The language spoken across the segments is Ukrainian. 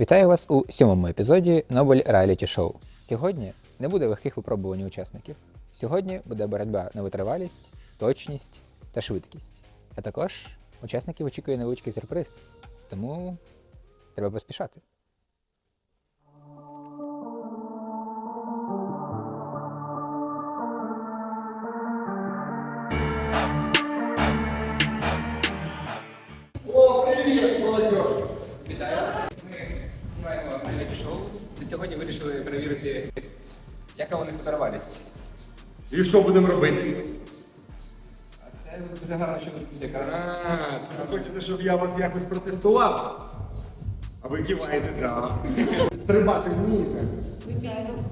Вітаю вас у сьомому епізоді Нобель Реаліті Шоу. Сьогодні не буде легких випробувань учасників. Сьогодні буде боротьба на витривалість, точність та швидкість. А також учасників очікує невеличкий сюрприз. Тому треба поспішати. Сьогодні вирішили перевірити, яка у них витривалість. І що будемо робити? А це дуже гарно, що ви. А, це ви хочете, щоб я вас якось протестував? А ви киваєте, да. Стрибати вмієте?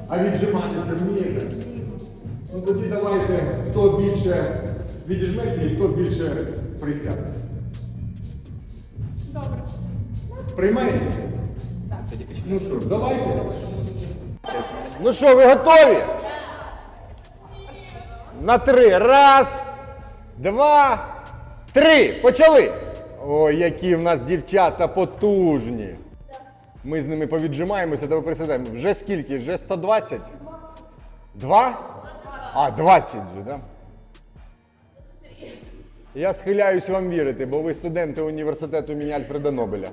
А віджиматися вмієте? Ну тоді давайте, хто більше відіжметься і хто більше присяде. Добре. Приймається? Так. Ну що давайте. Ну що, ви готові? На три. Раз, два, три. Почали. Ой, які в нас дівчата потужні. Ми з ними повіджимаємося, та присідаємо. Вже скільки? Вже 120? Два? А, 20 вже, да? Я схиляюсь вам вірити, бо ви студенти університету імені Альфреда Нобеля.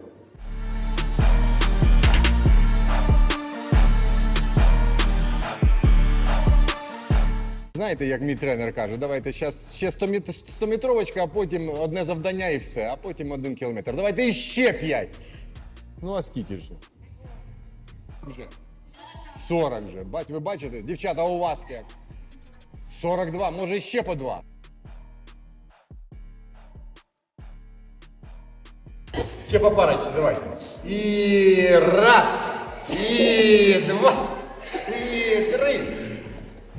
Знаєте, як мій тренер каже, давайте зараз ще 100-метровочка, а потім одне завдання і все, а потім один кілометр. Давайте іще 5. Ну а скільки ж? Вже. 40 вже. Бать, ви бачите? Дівчата, у вас як? 42, може ще по 2. Ще по парочці, давайте. І раз, і два.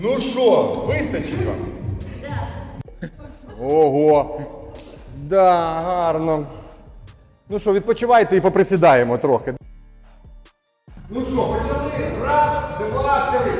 Ну що, вистачить вам? Ого. Да, гарно. Ну що, відпочивайте і поприсідаємо трохи. Ну що, почали. Раз, два, три.